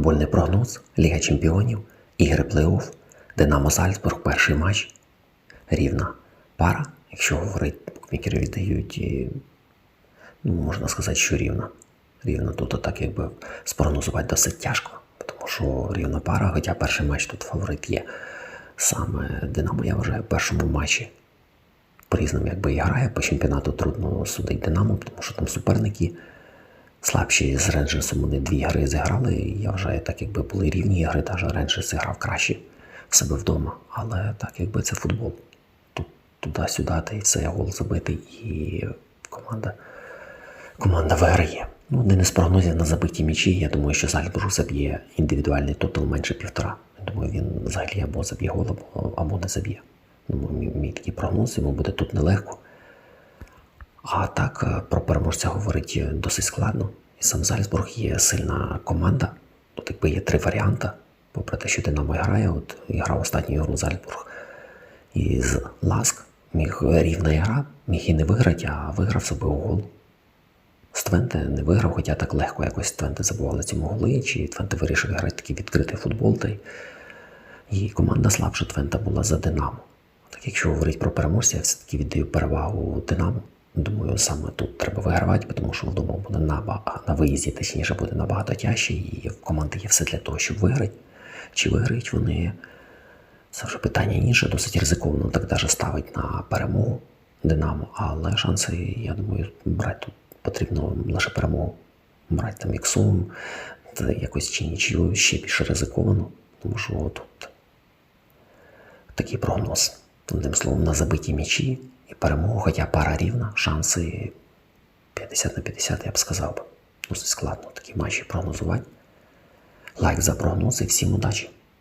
Футбольний прогноз, Ліга Чемпіонів, ігри плей-офф, Динамо Зальцбург, перший матч. Рівна пара, якщо говорити, букмекери віддають, і, ну, можна сказати, що рівна. Рівна тут так якби спрогнозувати досить тяжко, тому що рівна пара, хоча перший матч тут фаворит є. Саме Динамо, я вважаю, в першому матчі по-різному якби і грає. По чемпіонату трудно судити Динамо, тому що там суперники слабші з Рейнджерсом вони дві гри зіграли. І я вважаю, так якби були рівні ігри, навіть Рейнджерс зіграв краще в себе вдома. Але так якби це футбол. Туди-сюди, та й все гол забитий, і команда, команда виграє. Ну, один із прогнозів на забиті м'ячі. Я думаю, що Зальцбург заб'є індивідуальний тотал менше півтора. Я думаю, він взагалі або заб'є гол, або, не заб'є. Мій, мій такий прогноз, йому буде тут нелегко. А так е, про переможця говорити досить складно. І сам Зальцбург є сильна команда. Тут якби є три варіанти. Попри те, що Динамо грає, от грав останню ігру Зальцбург із Ласк. Міг рівна гра, міг і не виграти, а виграв забив гол. З Твенте не виграв, хоча так легко якось Твенте забували цьому голи, чи Твенте вирішив грати такий відкритий футбол. Та. І команда слабша Твента була за Динамо. Так якщо говорити про переможця, я все-таки віддаю перевагу Динамо. Думаю, саме тут треба вигравати, тому що вдома буде наба... на виїзді, точніше, буде набагато тяжче, і в команди є все для того, щоб виграти. Чи виграють вони? Це вже питання інше, досить ризиковано так навіть ставить на перемогу Динамо, але шанси, я думаю, брати тут потрібно лише перемогу. Брати там іксом, та якось чи нічого ще більше ризиковано, тому що тут такий прогноз. Одним словом, на забиті м'ячі перемогу, хоча пара рівна, шанси 50 на 50, я б сказав. Досить складно такі матчі прогнозувати. Лайк за прогноз і всім удачі!